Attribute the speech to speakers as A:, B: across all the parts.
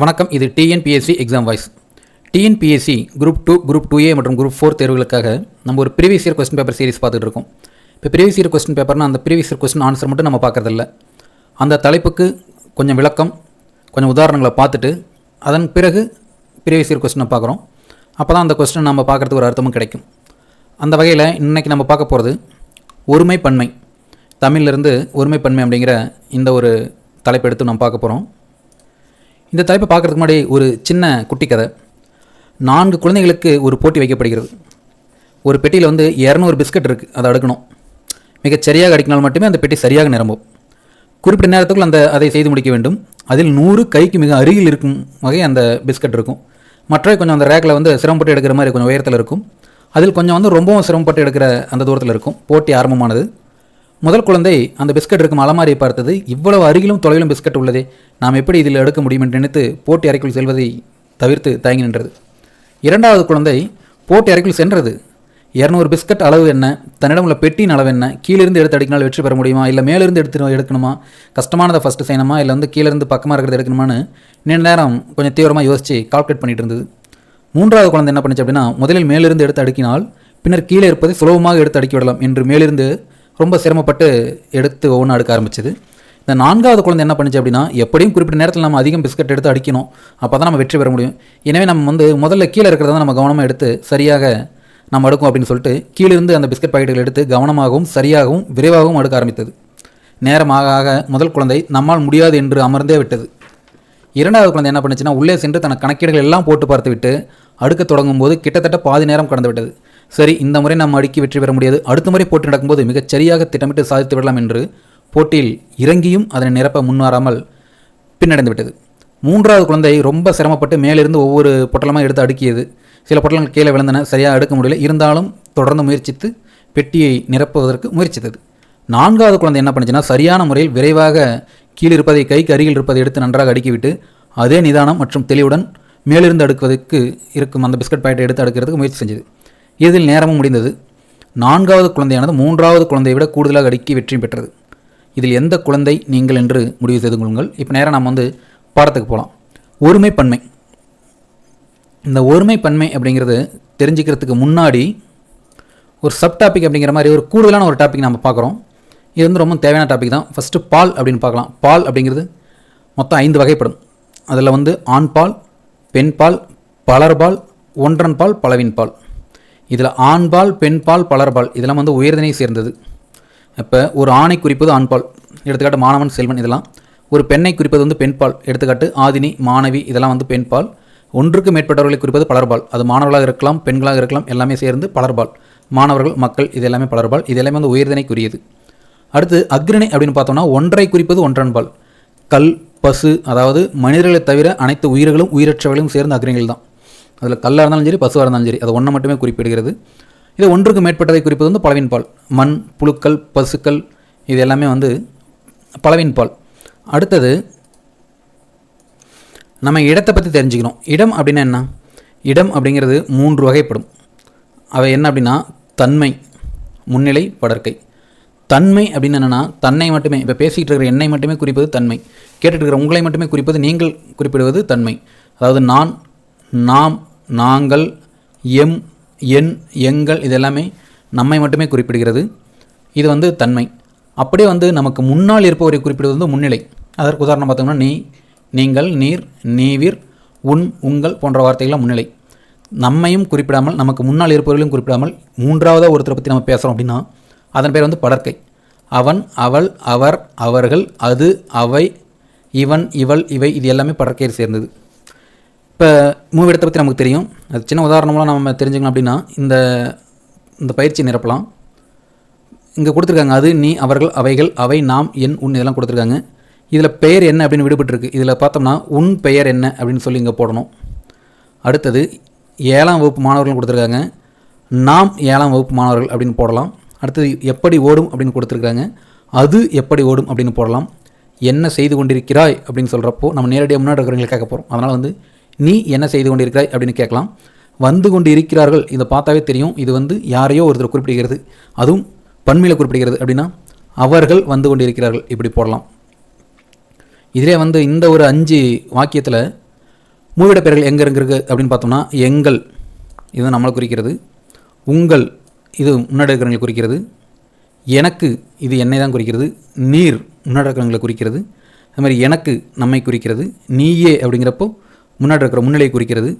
A: வணக்கம் இது TNPSC exam voice TNPSC group two group two A மற்றும் குரூப் ஃபோர் தேர்வுகளுக்காக நம்ம ஒரு previous year question paper series பார்த்துட்டு இருக்கோம். இப்போ ப்ரீவியஸ் இயர் கொஸ்டின் பேப்பர்னா அந்த ப்ரீவியஸ் இயர் கொஸ்டின் ஆன்சர் மட்டும் நம்ம பார்க்குறதில்ல. அந்த தலைப்புக்கு கொஞ்சம் விளக்கம் கொஞ்சம் உதாரணங்களை பார்த்துட்டு அதன் பிறகு ப்ரீவியஸ் இயர் கொஸ்டினை பார்க்குறோம். அப்போ தான் அந்த கொஸ்டின் நம்ம பார்க்குறதுக்கு ஒரு அர்த்தமும் கிடைக்கும். அந்த வகையில் இன்றைக்கி நம்ம பார்க்க போகிறது ஒருமை பன்மை தமிழிலிருந்து ஒருமை பன்மை அப்படிங்கிற இந்த ஒரு தலைப்பு எடுத்து நம்ம பார்க்க போகிறோம் இந்த தலைப்பை பார்க்குறதுக்கு முன்னாடி ஒரு சின்ன குட்டி கதை. நான்கு குழந்தைகளுக்கு ஒரு போட்டி வைக்கப்படுகிறது. ஒரு பெட்டியில் வந்து இரநூறு பிஸ்கட் இருக்குது அதை அடுக்கணும். மிக சரியாக அடிக்கினால் மட்டுமே அந்த பெட்டி சரியாக நிரம்பும். குறிப்பிட்ட நேரத்துக்குள் அந்த அதை செய்து முடிக்க வேண்டும். அதில் நூறு கைக்கு மிக அருகில் இருக்கும் வகை அந்த பிஸ்கட் இருக்கும். மற்றவை கொஞ்சம் அந்த ரேக்கில் வந்து சிரமப்பட்டு எடுக்கிற மாதிரி கொஞ்சம் உயரத்தில் இருக்கும். அதில் கொஞ்சம் வந்து ரொம்பவும் சிரமப்பட்டு எடுக்கிற அந்த தூரத்தில் இருக்கும். போட்டி ஆரம்பமானது. முதல் குழந்தை அந்த பிஸ்கட் இருக்கும் அலமாரியை பார்த்தது இவ்வளவு அருகிலும் தொலைவிலும் பிஸ்கட் உள்ளதே. நாம் எப்படி இதில் எடுக்க முடியும் என்று நினைத்து போட்டி அறைக்குள் செல்வதை தவிர்த்து தயங்கி நின்றது. இரண்டாவது குழந்தை போட்டி அறைக்குள் சென்றது. இரநூறு பிஸ்கட் அளவு என்ன? தன்னிடம் உள்ள பெட்டியின் அளவு என்ன? கீழிருந்து எடுத்து அடிக்கினால் வெற்றி பெற முடியுமா? இல்லை மேலிருந்து எடுத்து எடுக்கணுமா? கஷ்டமானதை ஃபஸ்ட்டு செய்யணுமா? இல்லை வந்து கீழிருந்து பக்கமாக இருக்கிறது எடுக்கணுமான்னு நீண்ட நேரம் கொஞ்சம் தீவிரமாக யோசித்து கால்குலேட் பண்ணிட்டு இருந்தது. மூன்றாவது குழந்தை என்ன பண்ணுச்சு அப்படின்னா முதலில் மேலிருந்து எடுத்து அடுக்கினால் பின்னர் கீழே இருப்பதை சுலபமாக எடுத்து அடுக்கி விடலாம் என்று மேலிருந்து ரொம்ப சிரமப்பட்டு எடுத்து ஒவ்வொன்று அடுக்க ஆரம்பிச்சது. இந்த நான்காவது குழந்தை என்ன பண்ணுச்சு அப்படின்னா எப்படியும் குறிப்பிட்ட நேரத்தில் நம்ம அதிகம் பிஸ்கட் எடுத்து அடிக்கணும். அப்போ தான் நம்ம வெற்றி பெற முடியும். எனவே நம்ம வந்து முதல்ல கீழே இருக்கிறத நம்ம கவனமாக எடுத்து சரியாக நம்ம அடுக்கும் அப்படின்னு சொல்லிட்டு கீழிருந்து அந்த பிஸ்கட் பாக்கெட்டுகள் எடுத்து கவனமாகவும் சரியாகவும் விரைவாகவும் அடுக்க ஆரம்பித்தது. நேரமாக ஆக முதல் குழந்தை நம்மால் முடியாது என்று அமர்ந்தே விட்டது. இரண்டாவது குழந்தை என்ன பண்ணுச்சுன்னா உள்ளே சென்று தன கணக்கீடுகள் எல்லாம் போட்டு பார்த்து விட்டு அடுக்க தொடங்கும் போது கிட்டத்தட்ட பாதி நேரம் கடந்து விட்டது. சரி இந்த முறை நாம் அடுக்கி வெற்றி பெற முடியாது. அடுத்த முறை போட்டி நடக்கும்போது மிகச் சரியாக திட்டமிட்டு சாதித்து விடலாம் என்று போட்டியில் இறங்கியும் அதனை நிரப்ப முன்வராமல் பின்னடைந்து விட்டது. மூன்றாவது குழந்தை ரொம்ப சிரமப்பட்டு மேலிருந்து ஒவ்வொரு பொட்டலமாக எடுத்து அடுக்கியது. சில பொட்டலங்கள் கீழே விழுந்தன சரியாக எடுக்க முடியல. இருந்தாலும் தொடர்ந்து முயற்சித்து பெட்டியை நிரப்புவதற்கு முயற்சித்தது. நான்காவது குழந்தை என்ன பண்ணுச்சுன்னா சரியான முறையில் விரைவாக கீழ் இருப்பதை கைக்கு அருகில் இருப்பதை எடுத்து நன்றாக அடுக்கிவிட்டு அதே நிதானம் மற்றும் தெளிவுடன் மேலிருந்து அடுக்குவதற்கு இருக்கும் அந்த பிஸ்கட் பாக்கெட்டை எடுத்து அடுக்கிறதுக்கு முயற்சி செஞ்சது. இதில் நேரமும் முடிந்தது. நான்காவது குழந்தையானது மூன்றாவது குழந்தையை விட கூடுதலாக அடுக்கி வெற்றி பெற்றது. இதில் எந்த குழந்தை நீங்கள் என்று முடிவு செய்து கொள்ளுங்கள். இப்போ நேரம் நம்ம வந்து பாடத்துக்கு போகலாம் ஒருமை பன்மை. இந்த ஒருமை பன்மை அப்படிங்கிறது தெரிஞ்சுக்கிறதுக்கு முன்னாடி ஒரு சப் டாபிக் அப்படிங்கிற மாதிரி ஒரு கூடுதலான ஒரு டாபிக் நம்ம பார்க்குறோம். இது வந்து ரொம்ப தேவையான டாபிக் தான். ஃபஸ்ட்டு பால் அப்படின்னு பார்க்கலாம். பால் அப்படிங்கிறது மொத்தம் ஐந்து வகைப்படும். அதில் வந்து ஆண் பால் பெண் பால் பலர்பால் ஒன்றன் பால் பலவின் பால் இதில் ஆண்பால் பெண்பால் பலர்பால் இதெல்லாம் வந்து உயர்தினை சேர்ந்தது. இப்போ ஒரு ஆணை குறிப்பது ஆண்பால். எடுத்துக்காட்டு மாணவன் செல்வன் இதெல்லாம். ஒரு பெண்ணை குறிப்பது வந்து பெண்பால். எடுத்துக்காட்டு ஆதினி மாணவி இதெல்லாம் வந்து பெண்பால். ஒன்றுக்கு மேற்பட்டவர்களை குறிப்பது பலர்பால். அது மாணவர்களாக இருக்கலாம் பெண்களாக இருக்கலாம் எல்லாமே சேர்ந்து பலர்பால். மாணவர்கள் மக்கள் இது எல்லாமே பலர்பால். இது எல்லாமே வந்து உயர்தினைக்குரியது. அடுத்து அக்ரிணை அப்படின்னு பார்த்தோம்னா ஒன்றை குறிப்பது ஒன்றன்பால். கல் பசு அதாவது மனிதர்களை தவிர அனைத்து உயிர்களும் உயிரற்றவர்களும் சேர்ந்த அக்ரிணிகள் தான். அதில் கல்லாக இருந்தாலும் சரி பசுவாக இருந்தாலும் சரி அது ஒன்றை மட்டுமே குறிப்பிடுகிறது. இது ஒன்றுக்கு மேற்பட்டதை குறிப்பது வந்து பலவின் பால். மண் புழுக்கள் பசுக்கள் இது எல்லாமே வந்து பலவின் பால். அடுத்தது நம்ம இடத்தை பற்றி தெரிஞ்சுக்கணும். இடம் அப்படின்னா என்ன? இடம் அப்படிங்கிறது மூன்று வகைப்படும். அவை என்ன அப்படின்னா தன்மை முன்னிலை படற்கை தன்மை அப்படின்னு என்னென்னா தன்னை மட்டுமே இப்போ பேசிக்கிட்டு இருக்கிற என்னை மட்டுமே குறிப்பது தன்மை. கேட்டுட்டு இருக்கிற உங்களை மட்டுமே குறிப்பது நீங்கள் குறிப்பிடுவது தன்மை. அதாவது நான் நாம் நாங்கள் எம் என் எங்கள் இது எல்லாமே நம்மை மட்டுமே குறிப்பிடுகிறது. இது வந்து தன்மை. அப்படியே வந்து நமக்கு முன்னால் இருப்பவரை குறிப்பிடுவது வந்து முன்னிலை. அதற்கு உதாரணம் பார்த்தோம்னா நீ நீங்கள் நீர் நீவிர் உன் உங்கள் போன்ற வார்த்தைகள்லாம் முன்னிலை. நம்மையும் குறிப்பிடாமல் நமக்கு முன்னால் இருப்பவர்களையும் குறிப்பிடாமல் மூன்றாவதாக ஒருத்தரை பற்றி நம்ம பேசுகிறோம் அப்படின்னா அதன் பேர் வந்து படற்கை. அவன் அவள் அவர் அவர்கள் அது அவை இவன் இவள் இவை இது எல்லாமே படற்கையை சேர்ந்தது. இப்போ மூவி இடத்தை பற்றி நமக்கு தெரியும். அது சின்ன உதாரணமெலாம் நம்ம தெரிஞ்சுக்கணும் அப்படின்னா இந்த இந்த பயிற்சி நிரப்பலாம். இங்கே கொடுத்துருக்காங்க அது நீ அவர்கள் அவைகள் அவை நாம் என் உன் இதெல்லாம் கொடுத்துருக்காங்க. இதில் பெயர் என்ன அப்படின்னு விடுபட்டுருக்கு. இதில் பார்த்தோம்னா உன் பெயர் என்ன அப்படின்னு சொல்லி இங்கே போடணும். அடுத்தது ஏழாம் வகுப்பு மாணவர்கள் கொடுத்துருக்காங்க. நாம் ஏழாம் வகுப்பு மாணவர்கள் அப்படின்னு போடலாம். அடுத்தது எப்படி ஓடும் அப்படின்னு கொடுத்துருக்காங்க. அது எப்படி ஓடும் அப்படின்னு போடலாம். என்ன செய்து கொண்டிருக்கிறாய் அப்படின்னு சொல்கிறப்போ நம்ம நேரடியாக முன்னாடி இருக்கிறவங்களை கேட்க போகிறோம் அதனால் வந்து நீ என்ன செய்து கொண்டிருக்கிறாய் அப்படின்னு கேட்கலாம். வந்து கொண்டு இருக்கிறார்கள் இதை பார்த்தாவே தெரியும். இது வந்து யாரையோ ஒருத்தர் குறிப்பிடுகிறது. அதுவும் பன்மையில் குறிப்பிடுகிறது அப்படின்னா அவர்கள் வந்து கொண்டு இருக்கிறார்கள் இப்படி போடலாம். இதிலே வந்து இந்த ஒரு அஞ்சு வாக்கியத்தில் மூவிட பெயர்கள் எங்கே இருக்குது அப்படின்னு பார்த்தோம்னா எங்கள். இது நம்மளை குறிக்கிறது. உங்கள் இது முன்னெடுக்கிறவங்களை குறிக்கிறது. எனக்கு இது என்னை தான் குறிக்கிறது. நீர் முன்னெடுக்கிறவங்களை குறிக்கிறது. அது மாதிரி எனக்கு நம்மை குறிக்கிறது. நீயே அப்படிங்கிறப்போ முன்னாடி இருக்கிற முன்னிலை குறிக்கிறது.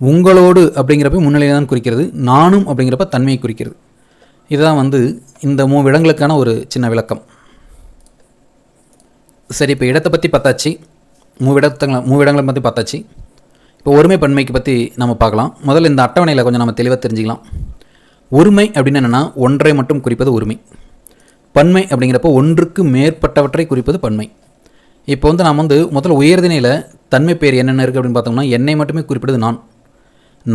A: உங்களோடு அப்படிங்கிறப்ப முன்னிலை தான் குறிக்கிறது. நானும் அப்படிங்கிறப்ப தன்மையை குறிக்கிறது. இதுதான் வந்து இந்த மூணு இடங்களுக்கான ஒரு சின்ன விளக்கம். சரி இப்போ இடத்தை பற்றி பார்த்தாச்சு. மூவிடத்தங்களை மூவிடங்களை பற்றி பார்த்தாச்சு. இப்போ ஒருமை பன்மைக்கு பற்றி நம்ம பார்க்கலாம். முதல்ல இந்த அட்டவணையில் கொஞ்சம் நம்ம தெளிவாக தெரிஞ்சுக்கலாம். ஒருமை அப்படின்னு என்னென்னா ஒன்றை மட்டும் குறிப்பது ஒருமை. பன்மை அப்படிங்கிறப்போ ஒன்றுக்கு மேற்பட்டவற்றை குறிப்பது பன்மை. இப்போ வந்து நாம் வந்து முதல்ல உயர்தினையில் தன்மை பேர் என்னென்ன இருக்குது அப்படின்னு பார்த்தோம்னா என்னை மட்டுமே குறிப்பிடுது நான்.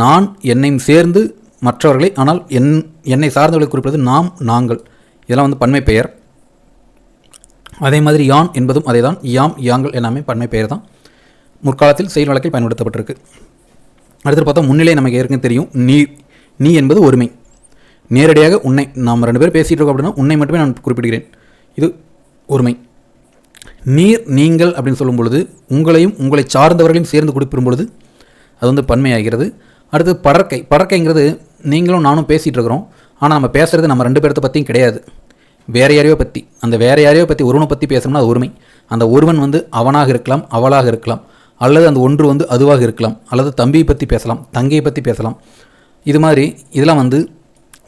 A: நான் என்னையும் சேர்ந்து மற்றவர்களை ஆனால் என் என்னை சார்ந்தவர்களை குறிப்பிடுவது நாம் நாங்கள். இதெல்லாம் வந்து பன்மை பெயர். அதே மாதிரி யான் என்பதும் அதே தான் யாம் யாங்கள் எல்லாமே பன்மை பெயர் தான். முற்காலத்தில் செயல் வழக்கில் பயன்படுத்தப்பட்டிருக்கு. அடுத்து பார்த்தா முன்னிலை நமக்கு ஏற்கனவே தெரியும். நீ நீ என்பது ஒருமை. நேரடியாக உன்னை நாம் ரெண்டு பேரும் பேசிகிட்டு இருக்கோம் அப்படின்னா உன்னை மட்டுமே நான் குறிப்பிடுகிறேன். இது ஒருமை. நீர் நீங்கள் அப்படின்னு சொல்லும் பொழுது உங்களையும் உங்களை சார்ந்தவர்களையும் சேர்ந்து குடிப்பிடும் பொழுது அது வந்து பன்மையாகிறது. அடுத்து படற்கை படற்கைங்கிறது நீங்களும் நானும் பேசிகிட்டு இருக்கிறோம் ஆனால் நம்ம பேசுகிறது நம்ம ரெண்டு பேர்த்த பற்றியும் கிடையாது. வேற யாரையோ பற்றி அந்த வேற யாரையோ பற்றி ஒருவனை பற்றி பேசணும்னா அது ஒருமை. அந்த ஒருவன் வந்து அவனாக இருக்கலாம் அவளாக இருக்கலாம் அல்லது அந்த ஒன்று வந்து அதுவாக இருக்கலாம் அல்லது தம்பியை பற்றி பேசலாம் தங்கையை பற்றி பேசலாம். இது மாதிரி இதெல்லாம் வந்து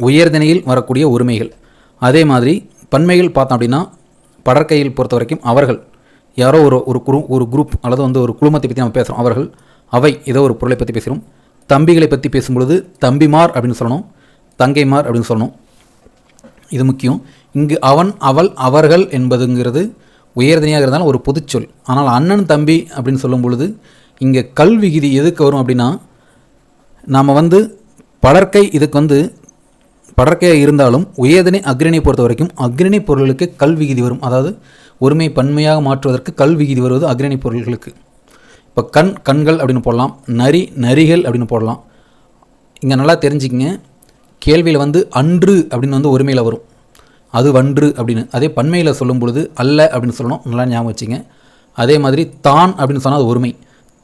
A: உயர்தினையில் வரக்கூடிய உரிமைகள் அதே மாதிரி பன்மைகள் பார்த்தோம் அப்படின்னா படற்கையில் பொறுத்த வரைக்கும் அவர்கள் யாரோ ஒரு ஒரு குரு ஒரு குரூப் அல்லது வந்து ஒரு குழுமத்தை பற்றி நம்ம பேசுகிறோம் அவர்கள் அவை ஏதோ ஒரு பொருளை பற்றி பேசுகிறோம். தம்பிகளை பற்றி பேசும்பொழுது தம்பிமார் அப்படின்னு சொல்லணும் தங்கைமார் அப்படின்னு சொல்லணும். இது முக்கியம். இங்கு அவன் அவள் அவர்கள் என்பதுங்கிறது உயர்தனியாக இருந்தாலும் ஒரு பொதுச்சொல் ஆனால் அண்ணன் தம்பி அப்படின்னு சொல்லும் பொழுது இங்கே கல்விகிதி எதுக்கு வரும் அப்படின்னா நாம் வந்து படற்கை இதுக்கு வந்து படற்கையாக இருந்தாலும் உயர்தனை அக்ரிணை பொறுத்த வரைக்கும் அக்ரிணை பொருள்களுக்கு கல் விகிதி வரும். அதாவது ஒருமை பன்மையாக மாற்றுவதற்கு கல் விகிதி வருவது அக்ரிணை பொருள்களுக்கு. இப்போ கண் கண்கள் அப்படின்னு போடலாம். நரி நரிகள் அப்படின்னு போடலாம். இங்கே நல்லா தெரிஞ்சுக்கங்க. கேள்வியில் வந்து அன்று அப்படின்னு வந்து ஒருமையில் வரும். அது வன்று அப்படின்னு. அதே பன்மையில் சொல்லும் பொழுது அல்ல அப்படின்னு சொல்லணும். நல்லா ஞாபகம் வச்சுங்க. அதே மாதிரி தான் அப்படின்னு சொன்னால் அது ஒருமை.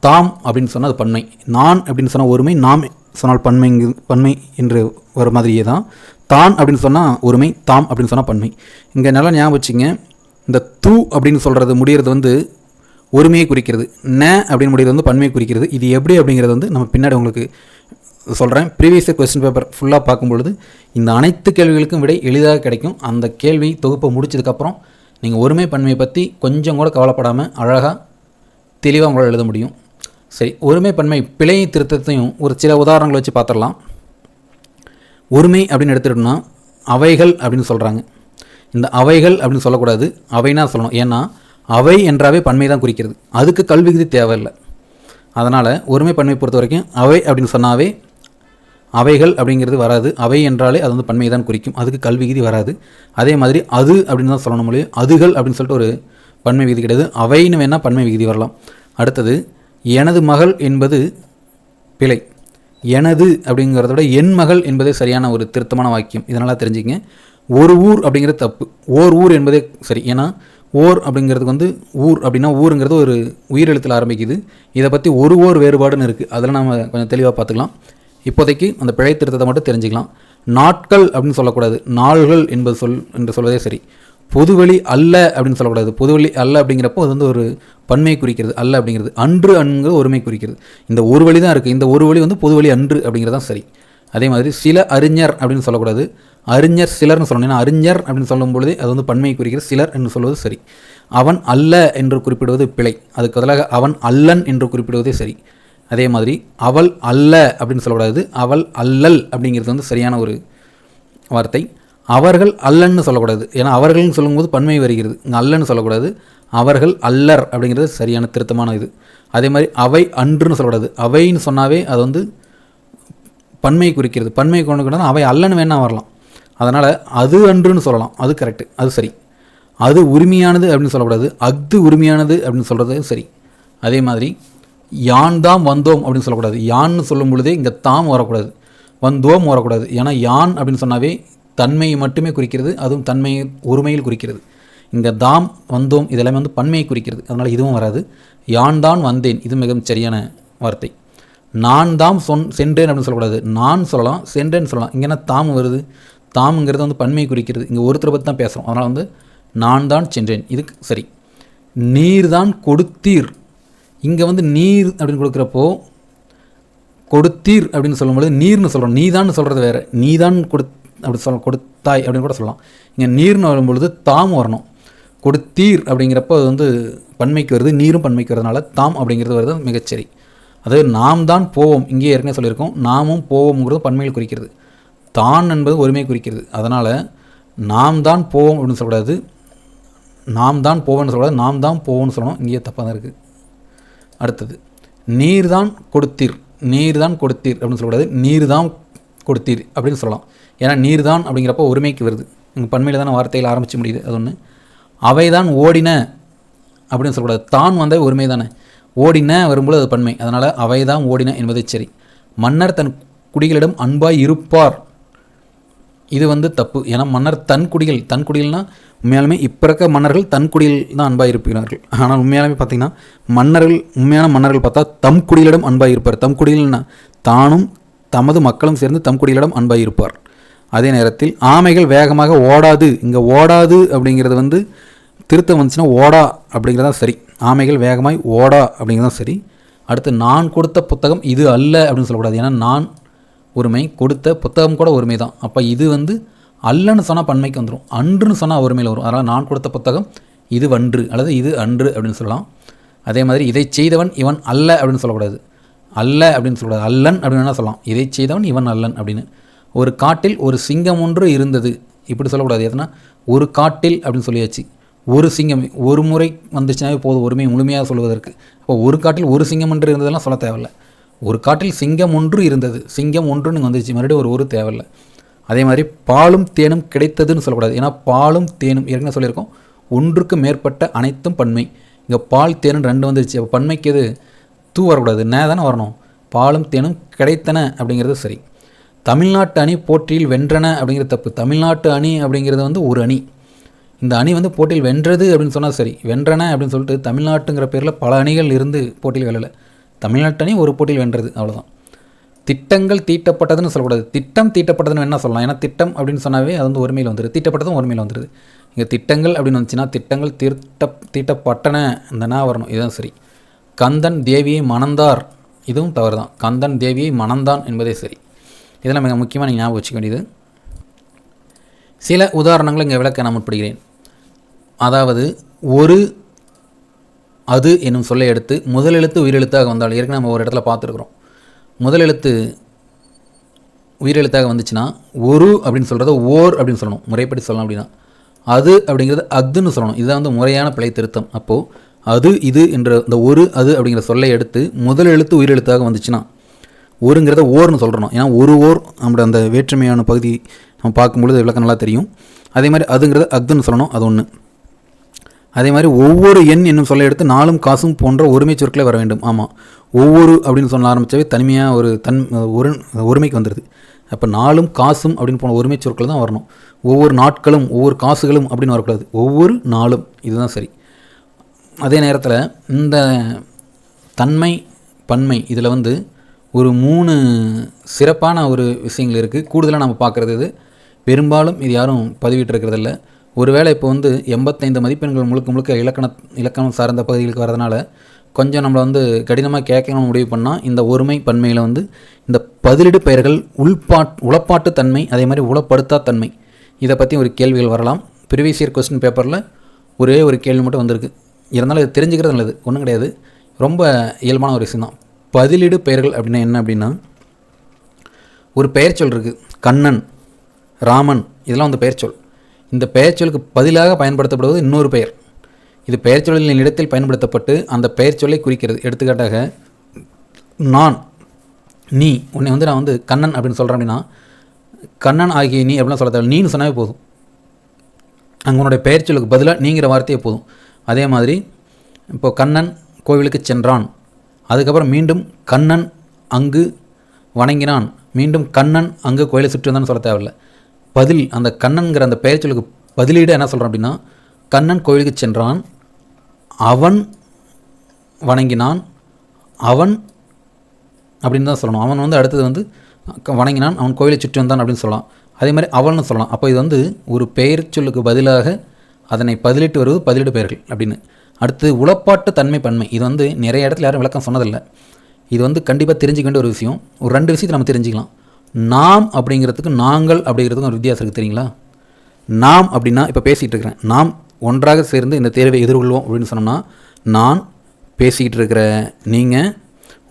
A: தாம் அப்படின்னு சொன்னால் அது பன்மை. நான் அப்படின்னு சொன்னால் ஒருமை நாம் சொன்னால் பன்மை பன்மை என்று வர மாதிரியே தான். தான் அப்படின்னு சொன்னால் ஒருமை தாம் அப்படின்னு சொன்னால் பன்மை. இங்கே நல்லா ஞாபகம் வச்சுங்க. இந்த தூ அப்படின்னு சொல்கிறது முடிகிறது வந்து ஒருமையை குறிக்கிறது. ந அப்படின்னு முடிகிறது வந்து பன்மையை குறிக்கிறது. இது எப்படி அப்படிங்கிறது வந்து நம்ம பின்னாடி உங்களுக்கு சொல்கிறேன் ப்ரீவியஸ் கொஸ்டின் பேப்பர் ஃபுல்லாக பார்க்கும்பொழுது இந்த அனைத்து கேள்விகளுக்கும் விடை எளிதாக கிடைக்கும். அந்த கேள்வி தொகுப்பை முடிச்சதுக்கப்புறம் நீங்கள் ஒருமை பன்மையை பற்றி கொஞ்சம் கூட கவலைப்படாமல் அழகாக தெளிவாக உங்களால் எழுத முடியும். சரி ஒருமைப்பன்மை பிழை திருத்தத்தையும் ஒரு சில உதாரணங்களை வச்சு பார்த்துடலாம். ஒருமை அப்படின்னு எடுத்துக்கிட்டோம்னா அவைகள் அப்படின்னு சொல்கிறாங்க இந்த அவைகள் அப்படின்னு சொல்லக்கூடாது. அவைனா சொல்லணும். ஏன்னா அவை என்றாவே பன்மை தான் குறிக்கிறது. அதுக்கு கல்விகுதி தேவையில்லை. அதனால் ஒருமை பன்மை பொறுத்த வரைக்கும் அவை அப்படின்னு சொன்னாவே அவைகள் அப்படிங்கிறது வராது. அவை என்றாலே அது வந்து பன்மையை தான் குறிக்கும். அதுக்கு கல்வி விதி வராது. அதே மாதிரி அது அப்படின்னு தான் சொல்லணும் மொழி அதுகள் அப்படின்னு சொல்லிட்டு ஒரு பன்மை விதி கிடையாது. அவைன்னு வேணால் பன்மை விதி வரலாம். அடுத்தது எனது மகள் என்பது பிழை. எனது அப்படிங்கிறத விட என் மகள் என்பதே சரியான ஒரு திருத்தமான வாக்கியம். இதனால் தெரிஞ்சுங்க ஒரு ஊர் அப்படிங்கிறது தப்பு. ஓர் ஊர் என்பதே சரி. ஏன்னா ஓர் அப்படிங்கிறதுக்கு வந்து ஊர் அப்படின்னா ஊருங்கிறது ஒரு உயிரெழுத்தில் ஆரம்பிக்குது. இதை பற்றி ஒரு ஓர் வேறுபாடுன்னு இருக்குது அதில் நம்ம கொஞ்சம் தெளிவாக பார்த்துக்கலாம். இப்போதைக்கு அந்த பிழை திருத்தத்தை மட்டும் தெரிஞ்சுக்கலாம். நாட்கள் அப்படின்னு சொல்லக்கூடாது. நாள்கள் என்பது சொல் என்று சொல்வதே சரி. பொதுவெளி அல்ல அப்படின்னு சொல்லக்கூடாது. பொதுவெளி அல்ல அப்படிங்கிறப்போ அது வந்து ஒரு பன்மை குறிக்கிறது. அல்ல அப்படிங்கிறது. அன்று அன்ங்கிறது ஒருமை குறிக்கிறது. இந்த ஒரு வழி தான் இருக்குது இந்த ஒரு வழி வந்து பொதுவெளி அன்று அப்படிங்கிறது தான் சரி. அதே மாதிரி சில அறிஞர் அப்படின்னு சொல்லக்கூடாது. அறிஞர் சிலர்னு சொல்லணும். ஏன்னா அறிஞர் அப்படின்னு சொல்லும் பொழுதே அது வந்து பன்மை குறிக்கிறது. சிலர் என்று சொல்வது சரி. அவன் அல்ல என்று குறிப்பிடுவது பிழை. அதுக்கு பதிலாக அவன் அல்லன் என்று குறிப்பிடுவதே சரி. அதே மாதிரி அவள் அல்ல அப்படின்னு சொல்லக்கூடாது. அவள் அல்லல் அப்படிங்கிறது வந்து சரியான ஒரு வார்த்தை. அவர்கள் அல்லன்னு சொல்லக்கூடாது. ஏன்னா அவர்கள்னு சொல்லும்போது பன்மை வருகிறது. இங்கே அல்லன்னு சொல்லக்கூடாது. அவர்கள் அல்லர் அப்படிங்கிறது சரியான திருத்தமான இது. அதே மாதிரி அவை அன்றுன்னு சொல்லக்கூடாது. அவைன்னு சொன்னாவே அது வந்து பன்மை குறிக்கிறது. பன்மை கொண்டு கொண்டு அவை அல்லன்னு வேணால் வரலாம். அதனால் அது அன்றுன்னு சொல்லலாம். அது கரெக்டு அது சரி. அது உரிமையானது அப்படின்னு சொல்லக்கூடாது. அஃது உரிமையானது அப்படின்னு சொல்கிறது சரி. அதே மாதிரி யான் தாம் வந்தோம் அப்படின்னு சொல்லக்கூடாது. யான்னு சொல்லும் பொழுதே இங்கே தாம் வரக்கூடாது. வந்தோம் வரக்கூடாது. ஏன்னா யான் அப்படின்னு சொன்னாவே தன்மையை மட்டுமே குறிக்கிறது அதுவும் தன்மையை ஒருமையில் குறிக்கிறது. இங்கே தாம் வந்தோம் இதெல்லாமே வந்து பன்மையை குறிக்கிறது. அதனால் இதுவும் வராது. யான் தான் வந்தேன் இது மிகவும் சரியான வார்த்தை. நான் தாம் சொன் சென்றேன் அப்படின்னு சொல்லக்கூடாது. நான் சொல்லலாம் சென்றேன்னு சொல்லலாம். இங்கே என்ன தாம் வருது? தாம்ங்கிறது வந்து பன்மையை குறிக்கிறது. இங்கே ஒருத்தரை பற்றி தான் பேசுகிறோம் அதனால் வந்து நான் தான் சென்றேன். இதுக்கு சரி. நீர் தான் கொடுத்தீர். இங்கே வந்து நீர் அப்படின்னு கொடுக்குறப்போ கொடுத்தீர் அப்படின்னு சொல்லும்பொழுது நீர்னு சொல்கிறோம் நீதான்னு சொல்கிறது வேறு. நீதான் கொடு அப்படி சொல்ல கொடுத்தாய் அப்படின்னு கூட சொல்லலாம். இங்கே நீர்னு வரும்பொழுது தாம் வரணும். கொடுத்தீர் அப்படிங்கிறப்போ அது வந்து பன்மைக்கு வருது நீரும் பன்மைக்கு வரதுனால தாம் அப்படிங்கிறது வருது மிகச்சரி. அதாவது நாம் தான் போவோம். இங்கே ஏற்கனவே சொல்லியிருக்கோம். நாமும் போவோம்ங்கிறது பன்மையில் குறிக்கிறது. தான் என்பது ஒருமையை குறிக்கிறது. அதனால் நாம் தான் போவோம் அப்படின்னு சொல்லக்கூடாது. நாம் தான் போவோம்னு சொல்லக்கூடாது. நாம் தான் போவோம்னு சொல்லணும். இங்கேயே தப்பாக தான் இருக்குது அடுத்தது நீர் தான் கொடுத்தீர். நீர் தான் கொடுத்தீர் அப்படின்னு சொல்லக்கூடாது. நீர் தான் கொடுத்தீர் அப்படின்னு சொல்லலாம். ஏன்னா நீர் தான் அப்படிங்கிறப்போ ஒருமைக்கு வருது. இங்கே பன்மையில் தானே வார்த்தையில் ஆரம்பிச்சு முடியுது அது ஒன்று அவை தான் ஓடின அப்படின்னு சொல்லக்கூடாது. தான் வந்தால் ஒருமை தானே. ஓடின வரும்போது அது பன்மை. அதனால் அவை தான் ஓடின என்பதை சரி. மன்னர் தன் குடிகளிடம் அன்பாய் இருப்பார். இது வந்து தப்பு. ஏன்னா மன்னர் தன் குடிகள் தன் குடிகள்னால் உண்மையாலுமே இப்போ இருக்க மன்னர்கள் தன் குடியில் தான் அன்பாக இருப்பினார்கள். ஆனால் உண்மையாலுமே பார்த்தீங்கன்னா மன்னர்கள் உண்மையான மன்னர்கள் பார்த்தா தம் குடிகளிடம் அன்பாக இருப்பார். தம் குடிகள்னா தானும் தமது மக்களும் சேர்ந்து தம் குடிகளிடம் அன்பாக இருப்பார் அதே நேரத்தில் ஆமைகள் வேகமாக ஓடாது இங்கே ஓடாது அப்படிங்கிறது வந்து திருத்தம் வந்துச்சுன்னா ஓடா அப்படிங்கிறது தான் சரி. ஆமைகள் வேகமாய் ஓடா அப்படிங்கிறது தான் சரி. அடுத்து நான் கொடுத்த புத்தகம் இது அல்ல அப்படின்னு சொல்லக்கூடாது. ஏன்னா நான் ஒருமை கொடுத்த புத்தகம் கூட ஒருமை தான் அப்போ இது வந்து அல்லன்னு சொன்னால் பன்மைக்கு வந்துடும் அன்றுன்னு சொன்னால் ஒருமையில் வரும். அதனால் நான் கொடுத்த புத்தகம் இது வன்று அல்லது இது அன்று அப்படின்னு சொல்லலாம். அதே மாதிரி இதை செய்தவன் இவன் அல்ல அப்படின்னு சொல்லக்கூடாது. அல்ல அப்படின்னு சொல்லக்கூடாது. அல்லன் அப்படின்னு வேணால் சொல்லலாம். இதை செய்தவன் இவன் அல்லன் அப்படின்னு. ஒரு காட்டில் ஒரு சிங்கம் ஒன்று இருந்தது. இப்படி சொல்லக்கூடாது. எதுனா ஒரு காட்டில் அப்படின்னு சொல்லியாச்சு. ஒரு சிங்கம் ஒரு முறை வந்துச்சுனாவே போதும். ஒருமை முழுமையாக சொல்வதற்கு அப்போ ஒரு காட்டில் ஒரு சிங்கம் ஒன்று இருந்ததெல்லாம் சொல்ல தேவையில்ல. ஒரு காட்டில் சிங்கம் ஒன்று இருந்தது. சிங்கம் ஒன்றுன்னு வந்துச்சு மறுபடியும் ஒரு ஒரு தேவையில்லை. அதே மாதிரி பாலும் தேனும் கிடைத்ததுன்னு சொல்லக்கூடாது. ஏன்னா பாலும் தேனும் ஏற்கனவே சொல்லியிருக்கோம். ஒன்றுக்கு மேற்பட்ட அனைத்தும் பன்மை. இங்கே பால் தேனும் ரெண்டு வந்துருச்சு. அப்போ பன்மைக்கு எது? தூ வரக்கூடாது. நே தானே வரணும். பாலும் தேனும் கிடைத்தன அப்படிங்கிறது சரி. தமிழ்நாட்டு அணி போட்டியில் வென்றன அப்படிங்கிறது தப்பு. தமிழ்நாட்டு அணி அப்படிங்கிறது வந்து ஒரு அணி. இந்த அணி வந்து போட்டியில் வென்றது அப்படின்னு சொன்னால் சரி. வென்றன அப்படின்னு சொல்லிட்டு தமிழ்நாட்டுங்கிற பேரில் பல அணிகள் இருந்து போட்டியில் வெல்லலை. தமிழ்நாட்டு அணி ஒரு போட்டியில் வென்றது அவ்வளோதான் திட்டங்கள் தீட்டப்பட்டதுன்னு சொல்லக்கூடாது. திட்டம் தீட்டப்பட்டதுன்னு என்ன சொல்லலாம். ஏன்னா திட்டம் அப்படின்னு சொன்னாவே அது வந்து ஒருமையில் வந்துடுது தீட்டப்பட்டதும் ஒருமையில் வந்துடுது இங்கே திட்டங்கள் அப்படின்னு வந்துச்சுன்னா திட்டங்கள் தீர்த்த தீட்டப்பட்டன இந்த நான் வரணும். இதுதான் சரி. கந்தன் தேவியை மணந்தார். இதுவும் தவறு தான் கந்தன் தேவியை மணந்தான் என்பதே சரி. இதெல்லாம் மிக முக்கியமாக நீங்கள் ஞாபகம் வச்சுக்க வேண்டியது. சில உதாரணங்களை இங்கே விளக்க நான் முற்படுகிறேன். அதாவது ஒரு அது என்னும் சொல்லை எடுத்து முதல் எழுத்து உயிரெழுத்தாக வந்தால் ஏற்கனவே நம்ம ஒரு இடத்துல பார்த்துருக்குறோம். முதல் எழுத்து உயிரெழுத்தாக வந்துச்சுன்னா ஒரு அப்படின்னு சொல்கிறத ஓர் அப்படின்னு சொல்லணும். முறைப்படி சொல்லணும் அப்படின்னா. அது அப்படிங்கிறது அக்துன்னு சொல்லணும். இதுதான் வந்து முறையான பிழை திருத்தம் அப்போது அது இது என்ற இந்த ஒரு அது அப்படிங்கிற சொல்லை எடுத்து முதல் எழுத்து உயிரெழுத்தாக வந்துச்சுன்னா ஒருங்கிறத ஓர்னு சொல்கிறோம் ஏன்னா ஒரு ஓர் நம்மளோட அந்த வேற்றுமையான பகுதி நம்ம பார்க்கும்பொழுது விளக்கம் நல்லா தெரியும். அதே மாதிரி அதுங்கிறத அக்துன்னு சொல்லணும் அது ஒன்று அதே மாதிரி ஒவ்வொரு எண் என்னும் சொல்லை எடுத்து நாலும் காசும் போன்ற ஒருமை சொற்களை வர வேண்டும். ஆமாம் ஒவ்வொரு அப்படின்னு சொல்ல ஆரம்பித்தாவே தனிமையாக ஒரு தன் ஒரு ஒருமைக்கு வந்துடுது அப்போ நாலும் காசும் அப்படின்னு போன ஒருமை சொற்கள் தான் வரணும். ஒவ்வொரு நாட்களும் ஒவ்வொரு காசுகளும் அப்படின்னு வரக்கூடாது. ஒவ்வொரு நாளும். இதுதான் சரி. அதே நேரத்தில் இந்த தன்மை பன்மை இதில் வந்து ஒரு மூணு சிறப்பான ஒரு விஷயங்கள் இருக்குது கூடுதலாக நம்ம பார்க்குறது இது. பெரும்பாலும் இது யாரும் பதிவிட்டிருக்கிறதில்ல. ஒருவேளை இப்போ வந்து எண்பத்தைந்து மதிப்பெண்கள் முழுக்க முழுக்க இலக்கண இலக்கணம் சார்ந்த பகுதிகளுக்கு வரதுனால கொஞ்சம் நம்மளை வந்து கடினமாக கேட்கணும்னு முடிவு பண்ணால் இந்த ஒருமை பன்மையில் வந்து இந்த பதிலிடு பெயர்கள் உள்பாட் உளப்பாட்டு தன்மை அதே மாதிரி உளப்படுத்தா தன்மை. இதை பற்றி ஒரு கேள்விகள் வரலாம். ப்ரீவியஸ் இயர் கொஸ்டின் பேப்பரில் ஒரே ஒரு கேள்வி மட்டும் வந்திருக்கு. இருந்தாலும் இது தெரிஞ்சுக்கிறது நல்லது. ஒன்றும் கிடையாது. ரொம்ப இயல்பான ஒரு விஷயம் தான் பதிலீடு பெயர்கள் அப்படின்னா என்ன அப்படின்னா ஒரு பெயர்ச்சொல் இருக்குது கண்ணன் ராமன் இதெல்லாம் வந்து பெயர்ச்சொல் இந்த பெயர்ச்சொலுக்கு பதிலாக பயன்படுத்தப்படுவது இன்னொரு பெயர். இது பெயர்ச்சொல்லின் இடத்தில் பயன்படுத்தப்பட்டு அந்த பெயர்ச்சொல்லை குறிக்கிறது. எடுத்துக்காட்டாக நான் நீ உன்னை வந்து நான் வந்து கண்ணன் அப்படின்னு சொல்கிறேன் அப்படின்னா கண்ணன் ஆகிய நீ அப்படிலாம் சொல்ல தேவை நீன்னு சொன்னாவே போதும். அங்கே உன்னுடைய பெயர்ச்சொல்லுக்கு பதிலாக நீங்கிற வார்த்தையே போதும். அதே மாதிரி இப்போது கண்ணன் கோவிலுக்கு சென்றான். அதுக்கப்புறம் மீண்டும் கண்ணன் அங்கு வணங்கினான். மீண்டும் கண்ணன் அங்கு கோயிலை சுற்றி வந்தான்னு சொல்ல தேவையில்ல. பதில் அந்த கண்ணன்கிற அந்த பெயர்ச்சொல்லுக்கு பதிலீடு என்ன சொல்கிறோம் அப்படின்னா கண்ணன் கோயிலுக்கு சென்றான். அவன் வணங்கினான். அவன் அப்படின்னு தான் சொல்லணும். அவன் வந்து அடுத்தது வந்து வணங்கினான். அவன் கோயிலை சுற்றி வந்தான் அப்படின்னு சொல்லலாம். அதே மாதிரி அவள்னு சொல்லலாம். அப்போ இது வந்து ஒரு பெயர் சொல்லுக்கு பதிலாக அதனை பதிலிட்டு வருவது பதிலிடு பெயர்கள் அப்படின்னு. அடுத்து உளப்பாட்டு தன்மை பன்மை. இது வந்து நிறைய இடத்துல யாரும் விளக்கம் சொன்னதில்லை. இது வந்து கண்டிப்பாக தெரிஞ்சுக்க வேண்டிய ஒரு விஷயம். ஒரு ரெண்டு விஷயத்தை நம்ம தெரிஞ்சுக்கலாம். நாம் அப்படிங்கிறதுக்கு நாங்கள் அப்படிங்கிறதுக்கும் ஒரு வித்தியாசம் இருக்குது தெரியுங்களா? நாம் அப்படின்னா இப்போ பேசிகிட்டு இருக்கிறேன். நாம் ஒன்றாக சேர்ந்து இந்த தேர்வை எதிர்கொள்வோம் அப்படின்னு சொன்னோம்னா நான் பேசிக்கிட்டு இருக்கிற நீங்கள்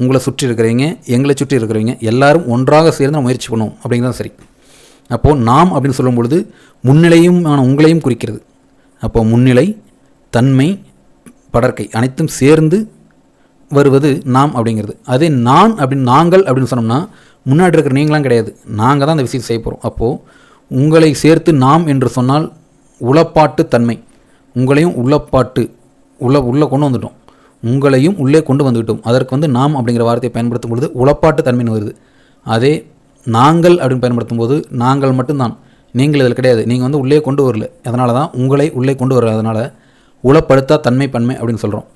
A: உங்களை சுற்றி இருக்கிறவங்க எங்களை சுற்றி இருக்கிறவங்க எல்லாரும் ஒன்றாக சேர்ந்து நம்ம முயற்சி பண்ணுவோம் அப்படிங்கிறது சரி. அப்போது நாம் அப்படின்னு சொல்லும் பொழுது முன்னிலையும் உங்களையும் குறிக்கிறது. அப்போ முன்னிலை தன்மை படற்கை அனைத்தும் சேர்ந்து வருவது நாம் அப்படிங்கிறது. அதே நான் அப்படின்னு நாங்கள் அப்படின்னு சொன்னோம்னா முன்னாடி இருக்கிற நீங்களாம் கிடையாது. நாங்கள் தான் அந்த விஷயம் செய்ய போகிறோம் அப்போது உங்களை சேர்த்து நாம் என்று சொன்னால் உளப்பாட்டு தன்மை. உங்களையும் உள்ளப்பாட்டு உள்ள உள்ளே கொண்டு வந்துட்டோம். உங்களையும் உள்ளே கொண்டு வந்துவிட்டோம் அதற்கு வந்து நாம் அப்படிங்கிற வார்த்தையை பயன்படுத்தும் பொழுது உளப்பாட்டு தன்மைன்னு வருது. அதே நாங்கள் அப்படின்னு பயன்படுத்தும் போது நாங்கள் மட்டும்தான். நீங்கள் இதில் கிடையாது. நீங்கள் வந்து உள்ளே கொண்டு வரல. அதனால தான் உங்களை உள்ளே கொண்டு வர அதனால் உளப்படுத்தா தன்மை பன்மை அப்படின்னு சொல்கிறோம்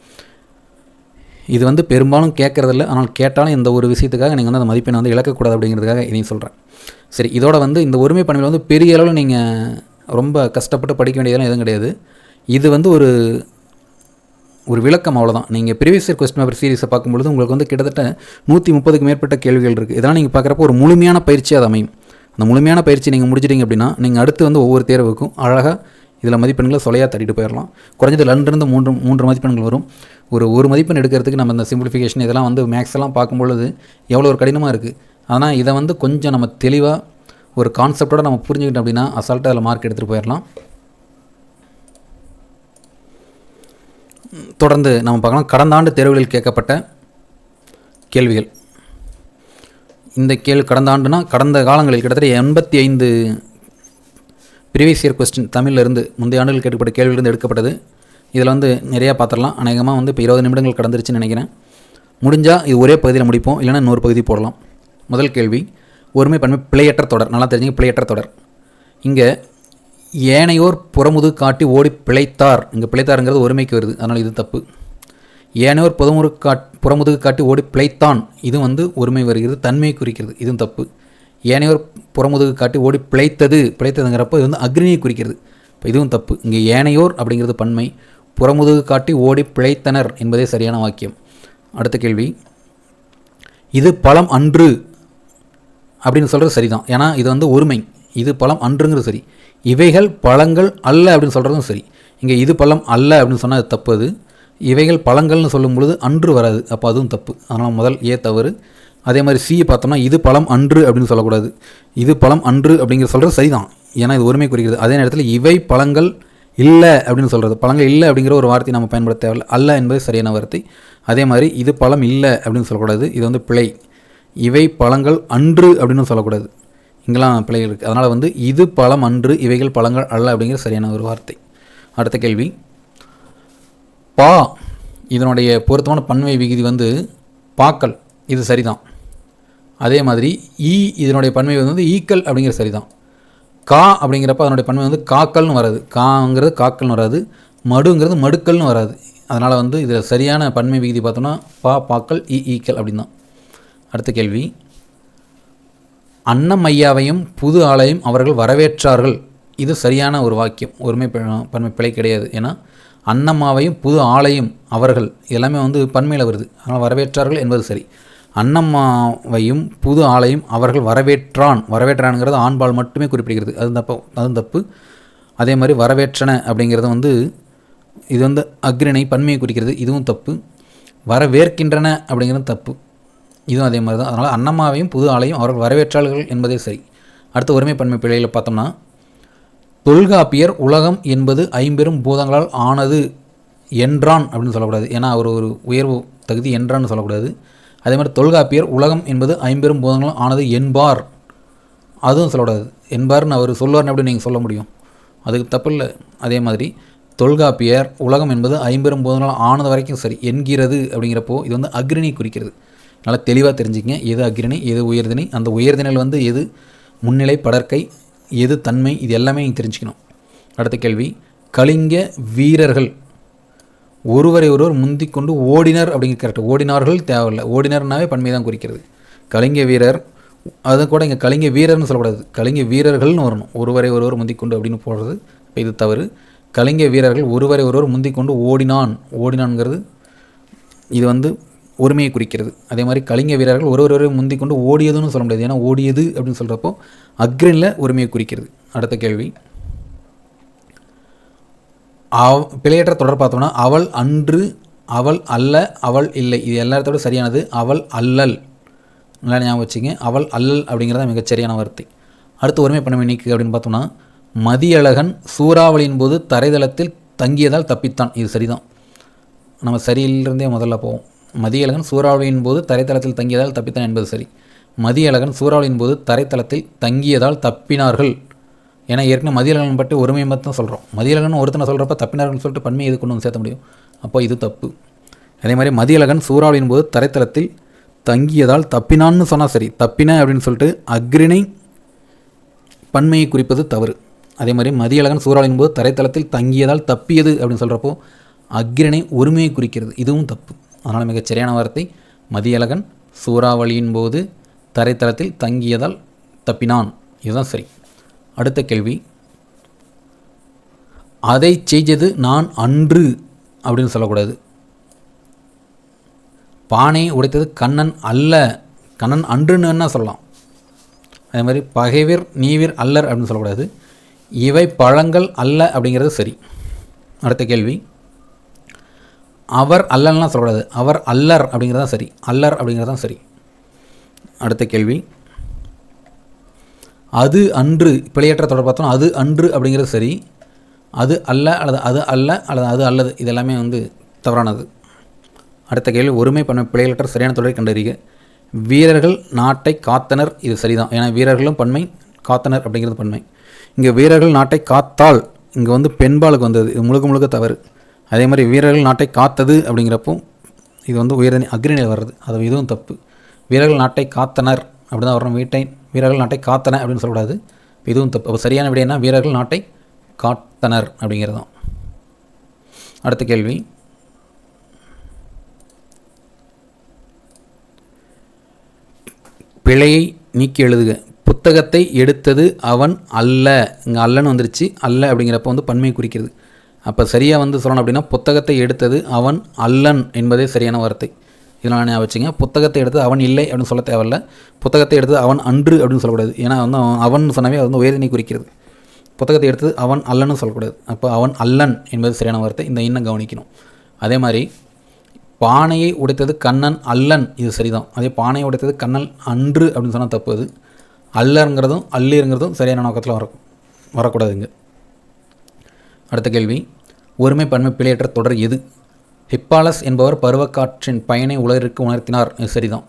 A: இது வந்து பெரும்பாலும் கேட்குறதில்ல. ஆனால் கேட்டாலும் இந்த ஒரு விஷயத்துக்காக நீங்கள் வந்து அந்த மதிப்பெண்ணை வந்து இழக்கக்கூடாது அப்படிங்கிறதுக்காக இதையும் சொல்கிறேன் சரி இதோட வந்து இந்த ஒருமை பன்மையில் வந்து பெரிய அளவில் நீங்கள் ரொம்ப கஷ்டப்பட்டு படிக்க வேண்டியதெல்லாம் எதுவும் கிடையாது. இது வந்து ஒரு ஒரு விளக்கம் அவ்வளோதான் நீங்கள் ப்ரீவியஸ் இயர் கொஸ்டின் பேப்பர் சீரிஸை பார்க்கும்பொழுது உங்களுக்கு வந்து கிட்டத்தட்ட நூற்றி முப்பதுக்கு மேற்பட்ட கேள்விகள் இருக்குது இதெல்லாம் நீங்கள் பார்க்குறப்போ ஒரு முழுமையான பயிற்சி அது அமையும். அந்த முழுமையான பயிற்சி நீங்கள் முடிச்சிட்டீங்க அப்படின்னா நீங்கள் அடுத்து வந்து ஒவ்வொரு தேர்வுக்கும் அழகாக இதில் மதிப்பெண்களை சொலையாக தட்டிட்டு போயிடலாம் குறைஞ்சது ரெண்டுலேருந்து மூன்று மூன்று மதிப்பெண்கள் வரும். ஒரு ஒரு மதிப்பெண் எடுக்கிறதுக்கு நம்ம இந்த சிம்பிளிஃபிகேஷன் இதெல்லாம் வந்து மேக்ஸ் எல்லாம் பார்க்கும்பொழுது எவ்வளோ ஒரு கடினமாக இருக்குது ஆனால் இதை வந்து கொஞ்சம் நம்ம தெளிவாக ஒரு கான்செப்டோட நம்ம புரிஞ்சுக்கிட்டோம் அப்படின்னா அசால்ட்டாக அதில் மார்க் எடுத்துகிட்டு போயிடலாம் தொடர்ந்து நம்ம பார்க்கலாம். கடந்த ஆண்டு தேர்வுகளில் கேட்கப்பட்ட கேள்விகள். இந்த கேள்வி கடந்த ஆண்டுனா கடந்த காலங்களில் கிட்டத்தட்ட எண்பத்தி ஐந்து ப்ரீவியஸ் இயர் கொஸ்டின் தமிழ்லேருந்து முந்தைய ஆண்டுகள் கேட்கப்பட்ட கேள்வியிலிருந்து எடுக்கப்பட்டது. இதில் வந்து நிறையா பார்த்துடலாம். அநேகமாக வந்து இப்போ இருபது நிமிடங்கள் கடந்துருச்சுன்னு நினைக்கிறேன். முடிஞ்சால் இது ஒரே பகுதியில் முடிப்போம் இல்லைன்னா இன்னொரு பகுதி போடலாம். முதல் கேள்வி ஒருமை பன்மை பிழையற்ற தொடர். நல்லா தெரிஞ்சுங்க பிழையற்ற தொடர். இங்கே ஏனையோர் புறமுது காட்டி ஓடி பிழைத்தார். இங்கே பிழைத்தாருங்கிறது ஒருமைக்கு வருது. அதனால் இது தப்பு. ஏனையோர் புதமுறு காட் புறமுதுகு காட்டி ஓடி பிழைத்தான். இது வந்து ஒருமை வருகிறது தன்மையை குறிக்கிறது. இதுவும் தப்பு. ஏனையோர் புறமுதுகு காட்டி ஓடி பிழைத்தது பிழைத்ததுங்கிறப்போ இது வந்து அக்னியை குறிக்கிறது. இப்போ இதுவும் தப்பு. இங்கே ஏனையோர் அப்படிங்கிறது பன்மை புறமுதுகு காட்டி ஓடி பிழைத்தனர் என்பதே சரியான வாக்கியம். அடுத்த கேள்வி. இது பழம் அன்று அப்படின்னு சொல்கிறது சரிதான். ஏன்னா இது வந்து ஒருமை இது பழம் அன்றுங்கிறது சரி. இவைகள் பழங்கள் அல்ல அப்படின்னு சொல்கிறதும் சரி. இங்கே இது பழம் அல்ல அப்படின்னு சொன்னால் அது தப்பு அது. இவைகள் பழங்கள்னு சொல்லும் பொழுது அன்று வராது. அப்போ அதுவும் தப்பு. அதனால் முதல் ஏ தவறு. அதே மாதிரி சி பார்த்தோம்னா இது பழம் அன்று அப்படின்னு சொல்லக்கூடாது. இது பழம் அன்று அப்படிங்கிற சொல்கிறது சரிதான். ஏன்னா இது ஒருமை குறிக்கிறது. அதே நேரத்தில் இவை பழங்கள் இல்லை அப்படின்னு சொல்கிறது பழங்கள் இல்லை அப்படிங்கிற ஒரு வார்த்தை நம்ம பயன்படுத்த தேவையில்லை. அல்ல என்பது சரியான வார்த்தை. அதே மாதிரி இது பழம் இல்லை அப்படின்னு சொல்லக்கூடாது. இது வந்து பிழை. இவை பழங்கள் அன்று அப்படின்னு சொல்லக்கூடாது. இங்கெல்லாம் பிழைகள் இருக்குது அதனால் வந்து இது பழம் அன்று இவைகள் பழங்கள் அல்ல அப்படிங்கிற சரியான ஒரு வார்த்தை. அடுத்த கேள்வி. பா இதனுடைய பொருத்தமான பன்மை விகுதி வந்து பாக்கள். இது சரிதான். அதே மாதிரி ஈ இதனுடைய பன்மை வந்து ஈக்கள் அப்படிங்கிற சரிதான். கா அப்படிங்கிறப்ப அதனுடைய பன்மை வந்து காக்கல்னு வராது. காங்கிறது காக்கல்னு வராது. மடுங்கிறது மடுக்கல்னு வராது. அதனால் வந்து இதில் சரியான பன்மை விகுதி பார்த்தோம்னா பா பாக்கள் இ ஈக்கள் அப்படின் தான் அடுத்த கேள்வி. அன்னமையாவையும் புது ஆலையும் அவர்கள் வரவேற்றார்கள். இது சரியான ஒரு வாக்கியம். ஒருமை பன்மை பிழை கிடையாது. ஏன்னா அன்னம்மாவையும் புது ஆளையும் அவர்கள் எல்லாமே வந்து பன்மையில் வருது. அதனால் வரவேற்றார்கள் என்பது சரி. அன்னம்மாவையும் புது ஆளையும் அவர்கள் வரவேற்றான். வரவேற்றான்ங்கிறது ஆண்பால் மட்டுமே குறிப்பிடுகிறது. அது தப்பு? அதுவும் தப்பு. அதே மாதிரி வரவேற்றன அப்படிங்கிறது வந்து இது வந்து அக்ரிணை பன்மையை குறிக்கிறது. இதுவும் தப்பு. வரவேற்கின்றன அப்படிங்கிறது தப்பு. இதுவும் அதே மாதிரி தான். அதனால் அன்னம்மாவையும் புது ஆளையும் அவர்கள் வரவேற்றார்கள் என்பதே சரி. அடுத்த ஒருமை பன்மை பிழையில் பார்த்தோம்னா தொல்காப்பியர் உலகம் என்பது ஐம்பெரும் பூதங்களால் ஆனது என்றான் அப்படின்னு சொல்லக்கூடாது. ஏன்னா அவர் ஒரு உயர்வு தகுதி என்றான்னு சொல்லக்கூடாது. அதே மாதிரி தொல்காப்பியர் உலகம் என்பது ஐம்பெரும் பூதங்களால் ஆனது என்பார். அதுவும் சொல்லக்கூடாது. என்பார்னு அவர் சொல்லுவார்னு எப்படி நீங்கள் சொல்ல முடியும்? அதுக்கு தப்பில்லை அதே மாதிரி தொல்காப்பியர் உலகம் என்பது ஐம்பெரும் பூதங்களால் ஆனது வரைக்கும் சரி என்கிறது அப்படிங்கிறப்போ இது வந்து அக்ரிணி குறிக்கிறது. நல்லா தெளிவாக தெரிஞ்சுக்கங்க. எது அக்ரிணி எது உயர்திணை? அந்த உயர்திணையில் வந்து எது? முன்னிலை படற்கை எது தன்மை இது எல்லாமே நீங்கள் தெரிஞ்சுக்கணும். அடுத்த கேள்வி கலிங்க வீரர்கள். ஒருவரை ஒருவர் முந்திக் கொண்டு ஓடினர் அப்படிங்கிற கரெக்ட் ஓடினார்கள் தேவையில்லை. ஓடினர்னாவே பன்மை தான் குறிக்கிறது. கலிங்க வீரர் அதை கூட இங்கே கலிங்க வீரர்னு சொல்லக்கூடாது. கலிங்க வீரர்கள்னு வரணும். ஒருவரை ஒருவர் முந்திக்கொண்டு அப்படின்னு போடுறது இப்போ இது தவறு. கலிங்க வீரர்கள் ஒருவரை ஒருவர் முந்திக்கொண்டு ஓடினான். ஓடினான்ங்கிறது இது வந்து ஒருமையை குறிக்கிறது. அதே மாதிரி கலிங்க வீரர்கள் ஒரு ஒருவரை முந்தி கொண்டு ஓடியதுன்னு சொல்ல முடியாது. ஏன்னா ஓடியது அப்படின்னு சொல்கிறப்போ அக்ரனில் ஒருமையை குறிக்கிறது. அடுத்த கேள்வி. அவ் பிழையற்ற தொடர் பார்த்தோம்னா அவள் அன்று அவள் அல்ல அவள் இல்லை. இது எல்லாத்தோட சரியானது அவள் அல்லல். நல்லா ஞாபகம் வச்சுங்க அவள் அல்லல் அப்படிங்கிறத மிகச் சரியான வார்த்தை. அடுத்து ஒருமை பண்ண நீக்கு அப்படின்னு பார்த்தோம்னா மதியழகன் சூறாவளியின் போது தரைதளத்தில் தங்கியதால் தப்பித்தான். இது சரிதான். நம்ம சரியிலிருந்தே முதல்ல போவோம். மதியழகன் சூறாவளியின் போது தரைத்தளத்தில் தங்கியதால் தப்பித்தான் என்பது சரி. மதியழகன் சூறாவளியின் போது தரைத்தளத்தில் தங்கியதால் தப்பினார்கள் ஏன்னா ஏற்கனவே மதியழகன் பற்றி ஒருமையை மட்டும் சொல்கிறோம் மதியழகன் ஒருத்தனை சொல்கிறப்ப தப்பினார்கள்னு சொல்லிட்டு பன்மையை இது கொண்டு வந்து சேர்த்த முடியும்? அப்போ இது தப்பு. அதே மாதிரி மதியழகன் சூறாவளியின் போது தரைத்தளத்தில் தங்கியதால் தப்பினான்னு சொன்னால் சரி. தப்பின அப்படின்னு சொல்லிட்டு அக்ரிணை பன்மையை குறிப்பது தவறு. அதே மாதிரி மதியழகன் சூறாவளியின் போது தரைத்தளத்தில் தங்கியதால் தப்பியது அப்படின்னு சொல்கிறப்போ அக்ரிணை ஒருமையை குறிக்கிறது. இதுவும் தப்பு. அதனால் மிகச் சரியான வார்த்தை. மதியழகன் சூறாவளியின் போது தரைத்தளத்தில் தங்கியதால் தப்பினான். இதுதான் சரி. அடுத்த கேள்வி. அதை செய்தது நான் அன்று அப்படின்னு சொல்லக்கூடாது. பானை உடைத்தது கண்ணன் அல்ல. கண்ணன் அன்றுன்னு என்ன சொல்லலாம். அதே மாதிரி பகைவீர் நீவிர் அல்லர் அப்படின்னு சொல்லக்கூடாது. இவை பழங்கள் அல்ல அப்படிங்கிறது சரி. அடுத்த கேள்வி. அவர் அல்லல்லாம் சொல்லக்கூடாது. அவர் அல்லர் அப்படிங்கிறது தான் சரி. அல்லர் அப்படிங்கிறது தான் சரி. அடுத்த கேள்வி. அது அன்று பிழையற்ற தொடர் பார்த்தோம். அது அன்று அப்படிங்கிறது சரி. அது அல்ல அல்லது அது அல்ல அல்லது அது அல்லது இது எல்லாமே வந்து தவறானது. அடுத்த கேள்வி. ஒருமை பண்ண பிழையற்ற சரியான தொடரை கண்டறிக. வீரர்கள் நாட்டை காத்தனர் இது சரிதான். ஏன்னா வீரர்களும் பன்மை காத்தனர் அப்படிங்கிறது பன்மை. இங்கே வீரர்கள் நாட்டை காத்தால் இங்கே வந்து பெண்பாலுக்கு வந்தது. இது முழுக்க முழுக்க தவறு. அதே மாதிரி வீரர்கள் நாட்டை காத்தது அப்படிங்கிறப்போ இது வந்து உயர்தனி அக்ரிநிலை வர்றது. அது இதுவும் தப்பு. வீரர்கள் நாட்டை காத்தனர் அப்படி தான் வரணும். வீட்டை வீரர்கள் நாட்டை காத்தன அப்படின்னு சொல்லக்கூடாது. இதுவும் தப்பு. அப்போ சரியான விட வீரர்கள் நாட்டை காத்தனர் அப்படிங்கிறது தான் அடுத்த கேள்வி. பிழையை நீக்கி எழுதுக. புத்தகத்தை எடுத்தது அவன் அல்ல. இங்கே அல்லன்னு வந்துருச்சு. அல்ல அப்படிங்கிறப்ப வந்து பன்மையை குறிக்கிறது. அப்போ சரியாக வந்து சொல்லணும் அப்படின்னா புத்தகத்தை எடுத்தது அவன் அல்லன் என்பதே சரியான வார்த்தை. இதெல்லாம் ஞாபகம் வச்சுங்க புத்தகத்தை எடுத்து அவன் இல்லை அப்படின்னு சொல்ல தேவையில்ல. புத்தகத்தை எடுத்தது அவன் அன்று அப்படின்னு சொல்லக்கூடாது. ஏன்னா வந்து அவன் அவன் சொன்னவே அது வந்து உயர்தனை குறிக்கிறது. புத்தகத்தை எடுத்தது அவன் அல்லன்னு சொல்லக்கூடாது. அப்போ அவன் அல்லன் என்பது சரியான வார்த்தை. இந்த இன்னும் கவனிக்கணும். அதே மாதிரி பானையை உடைத்தது கண்ணன் அல்லன். இது சரிதான். அதே பானையை உடைத்தது கண்ணன் அன்று அப்படின்னு சொன்னால் தப்பு அது. அல்லங்கிறதும் அல்லுங்கிறதும் சரியான நோக்கத்தில் வர வரக்கூடாதுங்க. அடுத்த கேள்வி. ஒருமை பன்மை பிழையற்ற தொடர் எது? ஹிப்பாலஸ் என்பவர் பருவக்காற்றின் பயனை உலகிற்கு உணர்த்தினார். இது சரிதான்.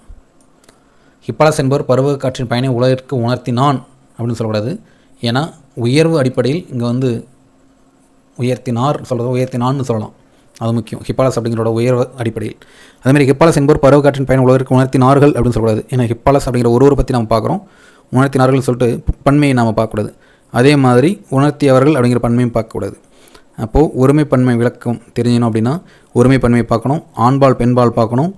A: ஹிப்பாலஸ் என்பவர் பருவக்காற்றின் பயனை உலகிற்கு உணர்த்தினான் அப்படின்னு சொல்லக்கூடாது. ஏன்னா உயர்வு அடிப்படையில் இங்கே வந்து உயர்த்தினார் சொல்கிறது உயர்த்தினான்னு சொல்லலாம். அது முக்கியம். ஹிப்பாலஸ் அப்படிங்கிறோட உயர்வு அடிப்படையில். அதேமாதிரி ஹிப்பாலஸ் என்பவர் பருவக்காற்றின் பயன் உலகிற்கு உணர்த்தினார்கள் அப்படின்னு சொல்லக்கூடாது. ஏன்னா ஹிப்பாலஸ் அப்படிங்கிற ஒருவர் பற்றி நம்ம பார்க்குறோம். உணர்த்தினார்கள் சொல்லிட்டு பன்மையை நாம் பார்க்கக்கூடாது. அதே மாதிரி உணர்த்தியவர்கள் அப்படிங்கிற பன்மையும் பார்க்கக்கூடாது. அப்போது ஒருமைப்பன்மை விளக்கம் தெரிஞ்சணும் அப்படின்னா ஒருமை பார்க்கணும் ஆண்பால் பெண்பால் பார்க்கணும்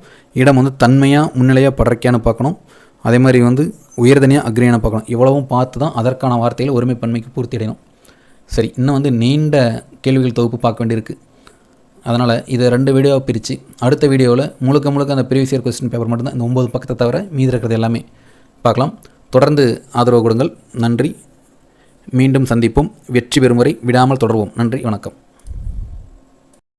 A: இடம் வந்து தன்மையாக முன்னிலையாக படர்க்கையான்னு பார்க்கணும். அதே மாதிரி வந்து உயர்தனியாக அக்ரியான பார்க்கணும். இவ்வளவும் பார்த்து தான் அதற்கான வார்த்தையில் ஒருமைப்பன்மைக்கு பூர்த்தி அடையணும். சரி இன்னும் வந்து நீண்ட கேள்விகள் தொகுப்பு பார்க்க வேண்டியிருக்கு. அதனால் இதை ரெண்டு வீடியோவாக பிரித்து அடுத்த வீடியோவில் முழுக்க முழுக்க அந்த ப்ரீவியஸ் இயர் கொஸ்டின் பேப்பர் மட்டும்தான் இந்த ஒம்பது பக்கத்தை தவிர மீதி இருக்கிறது எல்லாமே பார்க்கலாம். தொடர்ந்து ஆதரவு கொடுங்கள். நன்றி. மீண்டும் சந்திப்போம். வெற்றி பெறும் வரை விடாமல் தொடர்வோம். நன்றி வணக்கம்.